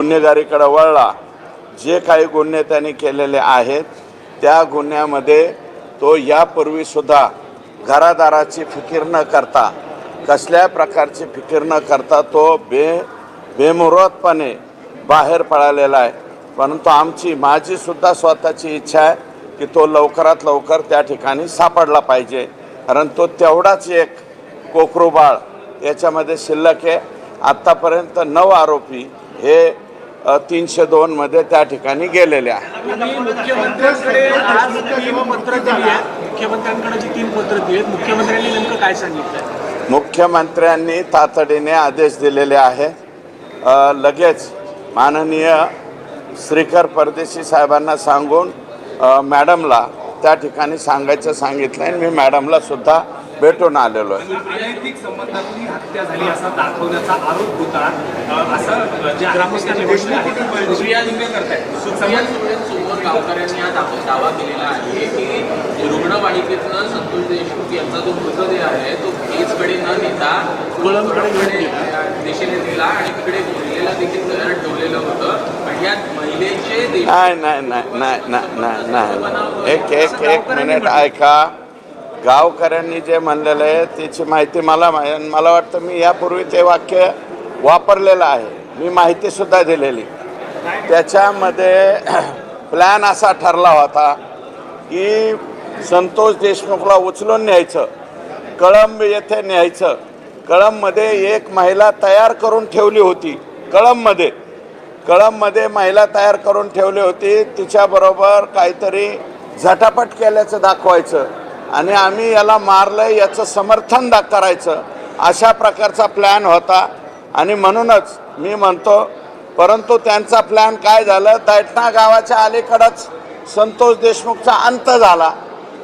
गुन्हेगारीकडे वळला. जे काही गुन्हे त्यांनी केलेले आहेत त्या गुन्ह्यामध्ये तो यापूर्वीसुद्धा घरादाराची फिकीर न करता कसल्या प्रकारची फिकीर न करता तो बे बेमुरतपणे बाहेर पळालेला आहे. परंतु आमची माझीसुद्धा स्वतःची इच्छा आहे की तो लवकरात लवकर त्या ठिकाणी सापडला पाहिजे. कारण तो तेवढाच एक कोकरू बाळ याच्यामध्ये शिल्लक आहे. आत्तापर्यंत नऊ आरोपी हे तीनशे दोनमध्ये त्या ठिकाणी गेलेले आहे तुम्ही मुख्यमंत्र्यांकडे आज तीन पत्र दिली आहेत मुख्यमंत्र्यांकडे जी तीन पत्र दिली आहेत मुख्यमंत्र्यांनी नेमकं काय सांगितलं मुख्यमंत्र्यांनी तातडीने आदेश दिलेले आहे. लगेच माननीय श्रीकर परदेशी साहेबांना सांगून मॅडमला त्या ठिकाणी सांगायचं सांगितलं आणि मी मॅडमला सुद्धा भेटून आलेलो आहे. रुग्णवाहिकेतनं संतोष देशमुख यांचा जो मृतदेह आहे तो न नेता दिशेने दिला आणि तिकडे महिलेला देखील तयार ठेवलेलं होतं. आणि या महिलेचे देश नाही नाही नाही नाही नाही नाही. नाही एक एक एक मिनिट ऐका. गावकऱ्यांनी जे म्हणलेलं आहे त्याची माहिती मला आणि मला वाटतं मी यापूर्वी ते वाक्य वापरलेलं आहे. मी माहितीसुद्धा दिलेली. त्याच्यामध्ये प्लॅन असा ठरला होता की संतोष देशमुखला उचलून न्यायचं कळंब येथे न्यायचं. कळंबमध्ये एक महिला तयार करून ठेवली होती कळंबमध्ये. कळंबमध्ये महिला तयार करून ठेवली होती तिच्याबरोबर काहीतरी झटापट केल्याचं दाखवायचं. आणि आम्ही याला मारलं याचं समर्थन दा करायचं. अशा प्रकारचा प्लॅन होता. आणि म्हणूनच मी म्हणतो परंतु त्यांचा प्लॅन काय झालं? दैठणा गावाच्या अलीकडंच संतोष देशमुखचा अंत झाला.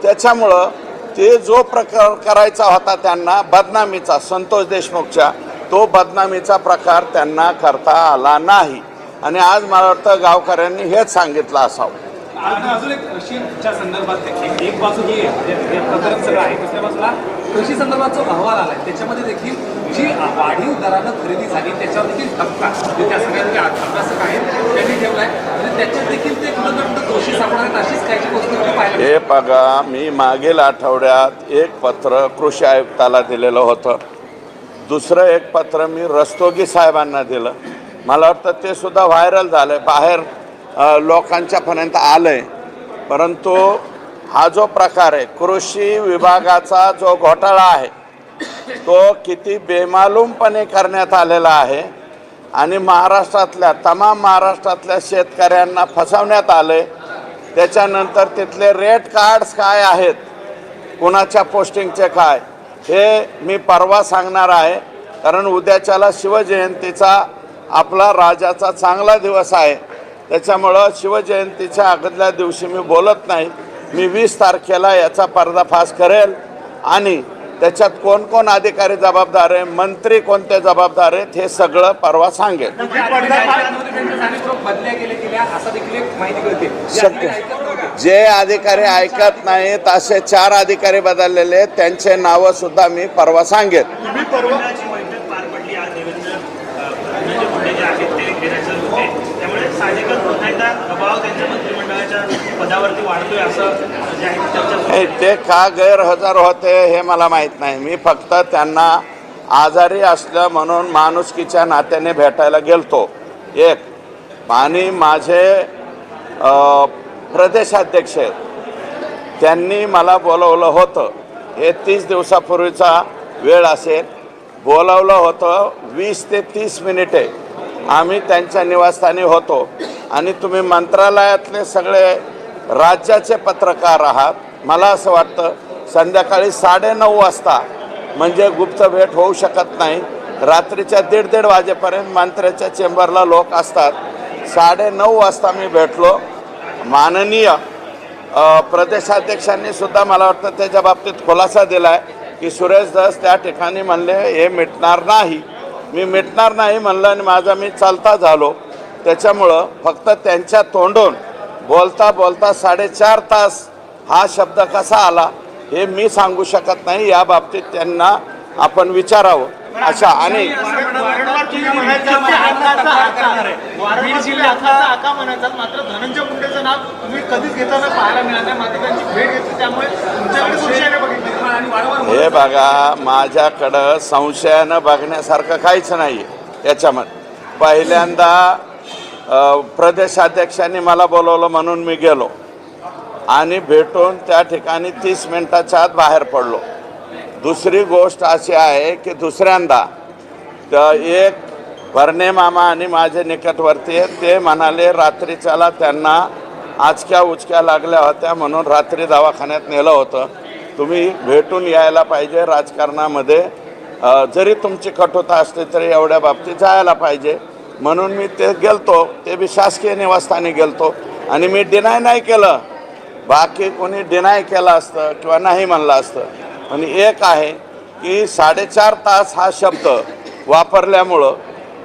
त्याच्यामुळं ते जो प्रकार करायचा होता त्यांना बदनामीचा संतोष देशमुखच्या तो बदनामीचा प्रकार त्यांना करता आला नाही. आणि आज मला वाटतं गावकऱ्यांनी हेच सांगितलं असावं. आता अजून एक कृषीच्या संदर्भात देखील एक बाजू ही आहे, म्हणजे प्रकरण सगळं आहे. दुसऱ्या बाजूला कृषी संदर्भात जो अहवाल आलाय त्याच्यामध्ये देखील जी वाढीव दरानं खरेदी झाली त्याच्यावर देखील धक्का. जे त्या सगळ्यांचे अभ्यासक आहेत त्यांनी ठेवलाय. आणि त्याच्यात देखील ते कुठं दोषी सापडणार अशीच काही गोष्ट तुम्ही हे बघा मी मागील आठवड्यात एक पत्र कृषी आयुक्ताला दिलेलं होतं. दुसरं एक पत्र मी रस्तोगी साहेबांना दिलं. मला वाटतं ते सुद्धा व्हायरल झालं बाहेर लोकांच्यापर्यंत आलं आहे परंतु हा जो प्रकार आहे कृषी विभागाचा जो घोटाळा आहे तो किती बेमालूमपणे करण्यात आलेला आहे आणि महाराष्ट्रातल्या तमाम महाराष्ट्रातल्या शेतकऱ्यांना फसवण्यात आले त्याच्यानंतर तिथले रेट कार्ड्स काय आहेत? कुणाच्या पोस्टिंगचे काय? हे मी परवा सांगणार आहे. कारण उद्याच्याला शिवजयंतीचा आपला राजाचा चांगला दिवस आहे. त्याच्यामुळं शिवजयंतीच्या अगोदल्या दिवशी मी बोलत नाही मी वीस तारखेला याचा पर्दाफाश करेल आणि त्याच्यात कोण कोण अधिकारी जबाबदार आहे मंत्री कोणते जबाबदार आहेत हे सगळं परवा सांगेल शक्य. अधिकारी ऐकत नव्हते. जे अधिकारी ऐकत नाहीत असे चार अधिकारी बदललेले आहेत, त्यांचे नावं सुद्धा मी परवा सांगेन मंत्रिमंडळाची बैठक पार पडली आज देवेंद्र अ, धनंजय मुंडे जे आहेत ते घेण्याचे होते त्यामुळे साहजिकच पुन्हा एकदा दबाव त्यांच्या मंत्रिमंडळाच्या पदावरती वाढतोय असं जे आहे ते हे ते का गैरहजर होते हे मला माहीत नाही. मी फक्त त्यांना आजारी असलं म्हणून माणुसकीच्या नात्याने भेटायला गेलतो. एक आणि माझे प्रदेशाध्यक्ष आहेत. त्यांनी मला बोलवलं होतं. हे तीस दिवसापूर्वीचा वेळ असेल. बोलावलं होतं वीस ते तीस मिनिटे. आम्ही त्यांच्या निवासस्थानी होतो. आणि तुम्ही मंत्रालयातले सगळे राज्याचे पत्रकार आहात. मला असं वाटतं संध्याकाळी साडेनऊ वाजता म्हणजे गुप्त भेट होऊ शकत नाही. रात्रीच्या दीड दीड वाजेपर्यंत मंत्र्याच्या चेंबरला लोक असतात. साडेनऊ वाजता मी भेटलो. माननीय प्रदेशाध्यक्षांनी सुद्धा मला वाटतं त्याच्या बाबतीत खुलासा दिला आहे की सुरेश दस त्या ठिकाणी म्हणले हे मिटणार नाही. मी मिटणार नाही म्हणलं आणि माझा मी चालता झालो. त्याच्यामुळं फक्त त्यांच्या तोंडून बोलता बोलता साडेचार तास हा शब्द कसा आला हे मी सांगू शकत नाही. या बाबतीत त्यांना आपण विचारावं. अच्छा आणि हे बघा माझ्याकडं संशयानं बघण्यासारखं काहीच नाही याच्यामध्ये पहिल्यांदा प्रदेशाध्यक्षांनी मला बोलवलं म्हणून मी गेलो. आणि भेटून त्या ठिकाणी तीस मिनटाच्या आत बाहेर पडलो. दुसरी गोष्ट अशी आहे की दुसऱ्यांदा तर एक भरणे मामा आणि माझे निकटवर्ती आहेत ते म्हणाले रात्रीच्याला त्यांना आचक्या उचक्या लागल्या होत्या म्हणून रात्री दवाखान्यात नेलं होतं. तुम्ही भेटून यायला पाहिजे राजकारणामध्ये. जरी तुमची कठोता असली तरी एवढ्या बाबतीत जायला पाहिजे. म्हणून मी ते गेलतो ते बी शासकीय निवासस्थानी गेलतो. आणि मी डिनाय नाही केलं. बाकी कोणी डिनाय केलं असतं किंवा नाही म्हणलं असतं. पण एक आहे की साडेचार तास हा शब्द वापरल्यामुळं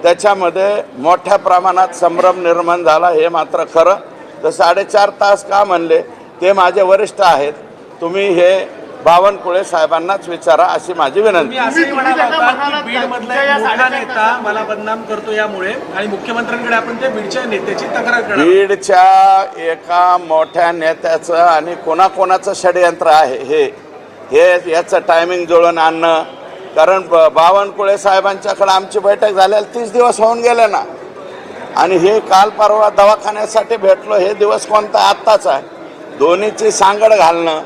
त्याच्यामध्ये मोठ्या प्रमाणात संभ्रम निर्माण झाला हे मात्र खरं. तर साडेचार तास का म्हणले? ते माझे वरिष्ठ आहेत. तुम्ही हे बावनकुळे साहेबांनाच विचारा अशी माझी विनंती. मला बदनाम करतो यामुळे आणि मुख्यमंत्र्यांकडे आपण त्या बीडच्या नेत्याची तक्रार बीडच्या एका मोठ्या नेत्याचं आणि कोणाकोणाचं षडयंत्र आहे हे हे याचं टायमिंग जुळून आणणं. कारण ब- बावनकुळे साहेबांच्याकडे आमची बैठक झालेली तीस दिवस होऊन गेले ना. आणि हे काल परवा दवाखान्यासाठी भेटलो हे दिवस कोणता आत्ताच आहे. दोन्हीची सांगड घालणं.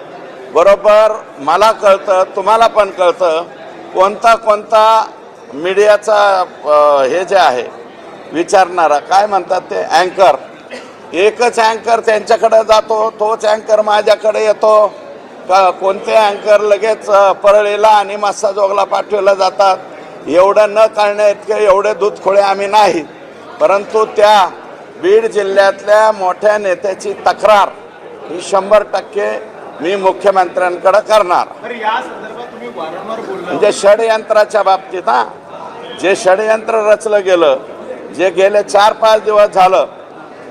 बरोबर मला कळतं तुम्हाला पण कळतं कोणता कोणता मीडियाचा हे जे आहे विचारणारा काय म्हणतात ते अँकर. एकच अँकर त्यांच्याकडे जातो तोच अँकर माझ्याकडे येतो. का कोणते अँकर लगेच परळीला आणि मस्साजोगला पाठवला जातात. एवढं न कळण्या इतके एवढे दूधखोळे आम्ही नाही. परंतु त्या बीड जिल्ह्यातल्या मोठ्या नेत्याची तक्रार ही शंभर टक्के मी मुख्यमंत्र्यांकडे करणार. म्हणजे षडयंत्राच्या बाबतीत हा. जे षडयंत्र रचलं गेलं जे गेले चार पाच दिवस झालं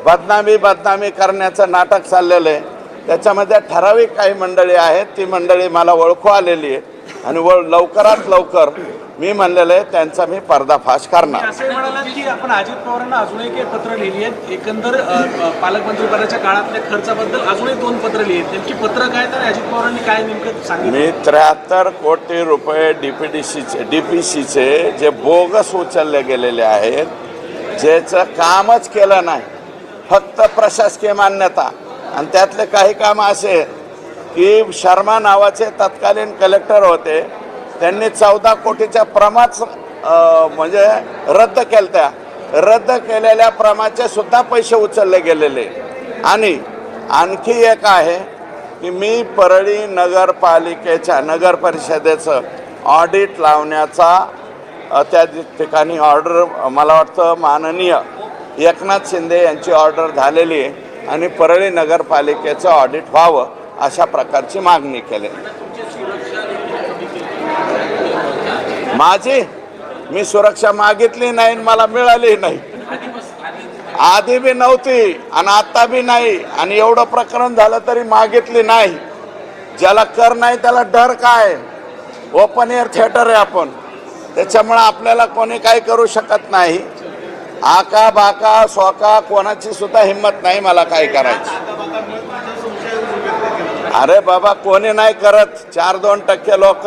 बदनामी बदनामी करण्याचं नाटक चाललेलं आहे. त्याच्यामध्ये ठराविक काही मंडळी आहेत ती मंडळी मला ओळखू आलेली आहे आणि व लवकरात लवकर मी म्हणलेलं आहे त्यांचा मी पर्दाफाश करणार. असंही म्हणालात की आपण अजित पवारांना अजूनही काही पत्र लिहिली आहेत? एकंदर पालकमंत्रीपदाच्या काळातल्या खर्चाबद्दल अजूनही दोन पत्र लिहिली आहेत. नेमकी पत्र काय तर अजित पवारांनी काय नेमकं सांगितलं? मी त्र्याहत्तर कोटी रुपये डी पी डी सीचे डी पी सीचे जे बोगस उचलले गेलेले आहेत ज्याचं कामच केलं नाही. फक्त प्रशासकीय मान्यता. आणि त्यातले काही काम असे की शर्मा नावाचे तत्कालीन कलेक्टर होते. त्यांनी चौदा कोटीच्या प्रमाच म्हणजे रद्द केल्या त्या रद्द केलेल्या प्रमाचे सुद्धा पैसे उचलले गेलेले. आणि आणखी एक आहे की मी परळी नगरपालिकेच्या नगर परिषदेचं ऑडिट लावण्याचा त्या ठिकाणी ऑर्डर मला वाटतं माननीय एकनाथ शिंदे यांची ऑर्डर झालेली आहे. आणि परळी नगरपालिकेचं ऑडिट व्हावं अशा प्रकारची मागणी केली. माझी? मी सुरक्षा मागितली नाही आणि मला मिळाली नाही. आधी बी नव्हती आणि आता बी नाही आणि एवढं प्रकरण झालं तरी मागितली नाही. ज्याला कर नाही त्याला डर काय? ओपन एअर थिएटर आहे आपण. त्याच्यामुळं आपल्याला कोणी काही करू शकत नाही. आका बाका सोका कोणाची सुद्धा हिंमत नाही मला काय करायची. अरे बाबा कोणी नाही करत. चार दोन टक्के लोक.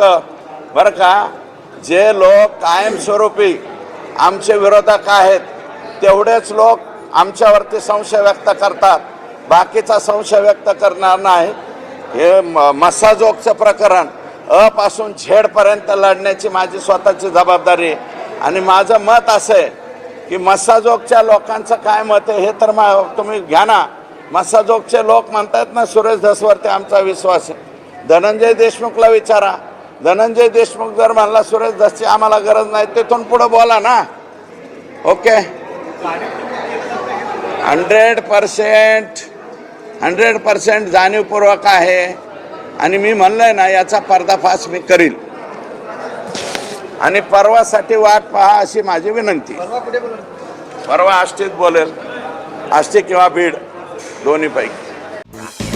बरं का? जे लोक कायमस्वरूपी आमचे विरोधक आहेत तेवढेच लोक आमच्यावरती संशय व्यक्त करतात. बाकीचा संशय व्यक्त करणार नाही. हे म- मसाजोगचं प्रकरण अपासून झेडपर्यंत लढण्याची माझी स्वतःची जबाबदारी आहे. आणि माझं मत असं आहे की मस्साजोगच्या लोकांचं काय मत आहे हे तर मा तुम्ही घ्या ना. मसाजोगचे लोक म्हणतात ना सुरेश धसवरती आमचा विश्वास आहे. धनंजय देशमुखला विचारा. धनंजय देशमुख जर म्हणला सुरेश धसची आम्हाला गरज नाही तिथून पुढं बोला ना. Okay? Hundred percent hundred percent जाणीवपूर्वक आहे. आणि मी म्हणलंय ना याचा पर्दाफाश मी करील. आणि परवासाठी वाट पहा अशी माझी विनंती. परवा आष्टीत बोलेल. आष्टी किंवा बीड दोन्हीपैकी.